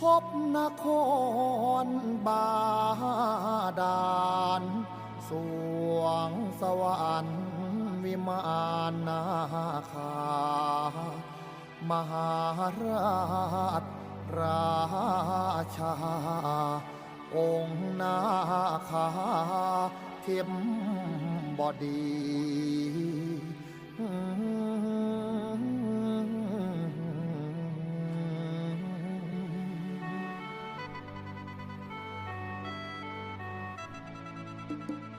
พบนครบาดาลสวงสวรรค์วิมานนาคามหาราชราชา องค์นาคาเทียมบอดี อ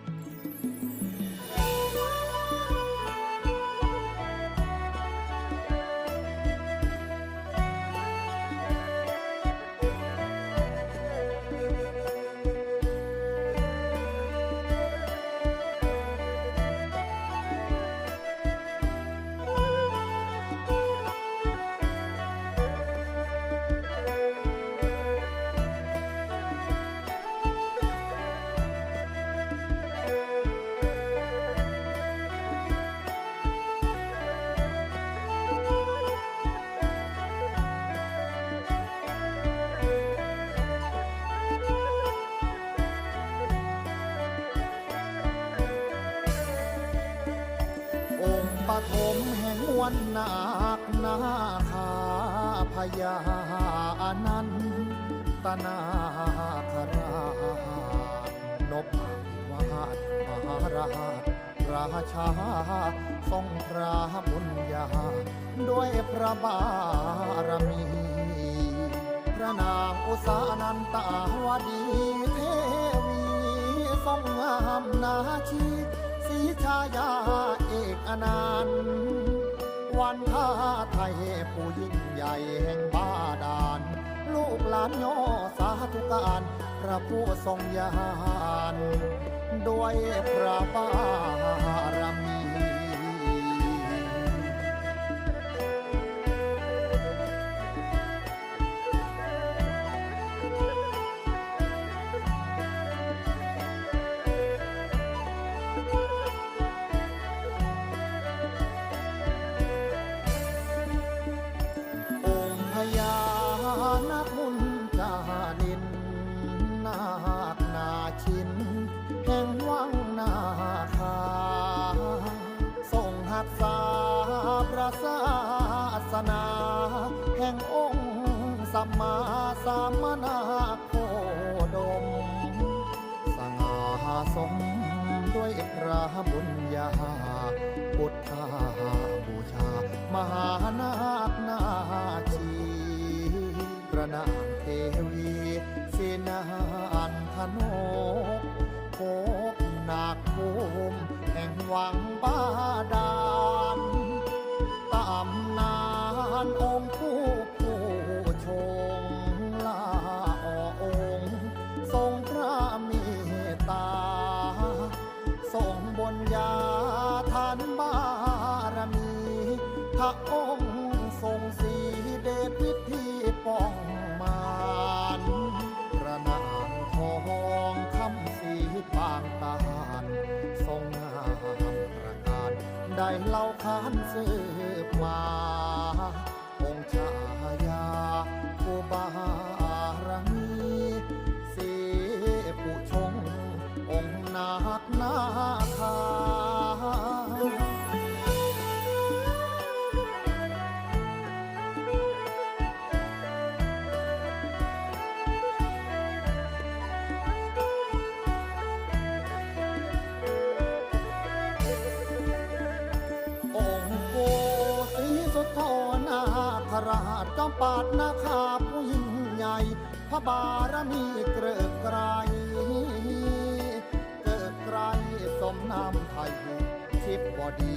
ปฐมแห่งมวลนาคนาคาพญาอนันตนาคราชนพวาดมหาราชราชาทรงพระบุญญา ด้วยพระบารมี พระนางอุสานันตาวดีเทวีทรงงามนาชี ชายาเอกอนันต์วันท่าไทยผู้ยิ่งใหญ่แห่งบาดาลลูกหลานย่อสาธุการพระผู้ทรงยาน ด้วยพระบารมี สัมมาสัมนาโคดม สง่าสมด้วยพระบุญญาพุทธาบูชา มหานาคนาชีประนามเทวีเสนาอันธนกโคกนาคภูมิแห่งวังบาดา ได้เล่าขานสืบมาองค์ชายาผู้บารมีเสปุชงองค์นาคนาคา อมปาดนาคาผู้ยิ่งใหญ่ พระบารมีเกริกไกรเกิดไกรสมนามไทยทิพย์บดี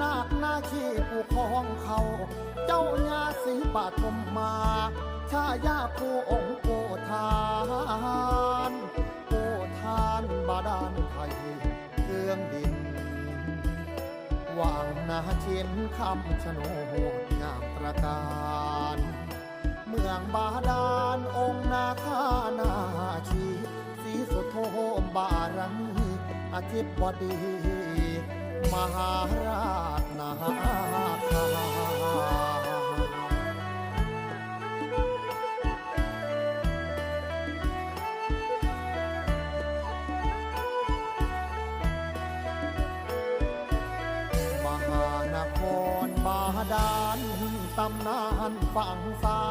นาคนาคีผู้ครองเขา เจ้าญาสีปฐมมาชายาผู้องค์โกทานโกทานบาดาลไทยเครื่องดิน นาชินคำชะโนดงามตระการ เมืองบาดาลองค์นาคานาชีสีสุโธมบารมีอาทิตย์บดี มหาราชนาค ดานตำนานฝั่งซ้า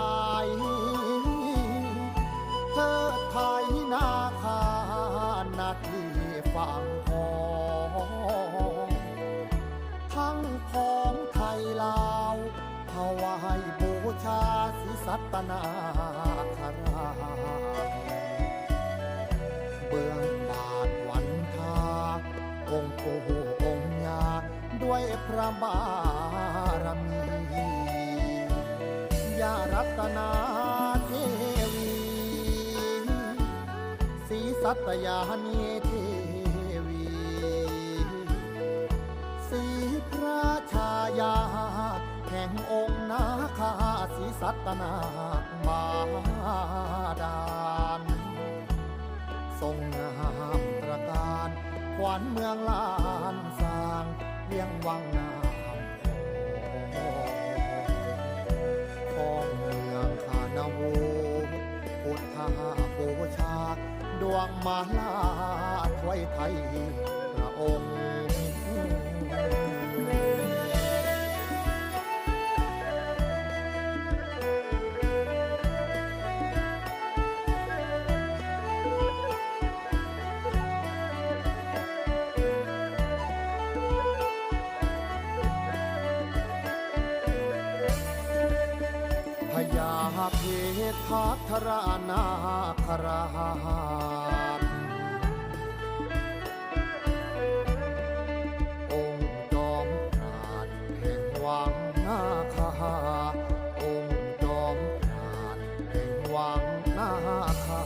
ย เธอไทยนาคานาที่ฝั่งทองทั้งของไทยลาวถวายบูชาศิสัตนาคาราชเบื้องบาทวันทาองค์ปู่ ด้วยพระบารมียารัตนาเทวีศรีสัตยานีเทวีศรีพระชายา แห่งองค์นาคาศรีสัตนาบาดาลทรงงามตระการขวัญเมืองลา พียงวังนามของเมืองคานาวูพุทธาบูชา ดวงมาลาถวยไทยพระองค์ เพชรพัทรานาคราชองค์จอมปราดแห่งวังนาคาองค์จอมปราดแห่งวังนาคา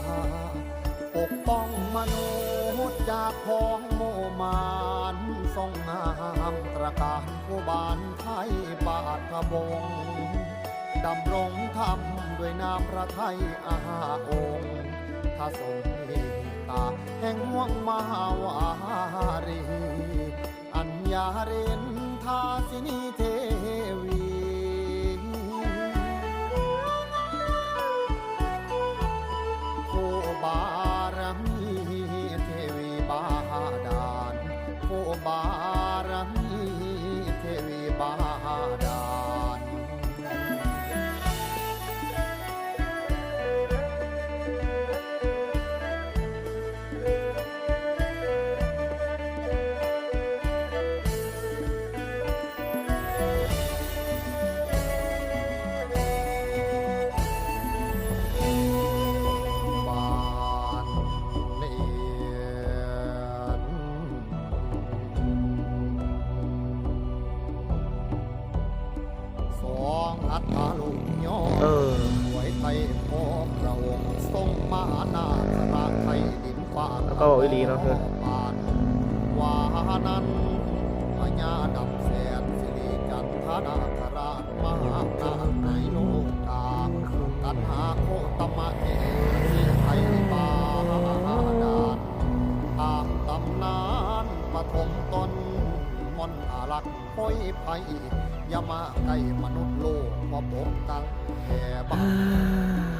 ปกป้องมนุษย์จากพ้องโมมานทรงงามตระการผู้บานไทยบาทบง ดำรงธรรมด้วยนามพระไทยอาองค์ถ้าทรงเมตตาแห่งห่วงมหาวารี อัญญาเรนทาสินีเท นฟ้าแล้วก็บอกอีหลีเนาะเธอปานวานั้นพญาดำแสนสิริจันทนาคราชมหานาคในโลกาตันหาโคตมะเอ อารักษ์พ้อยภัยอยามาใกล้มนุษย์โลกพอผมตั้งแห่บ้าน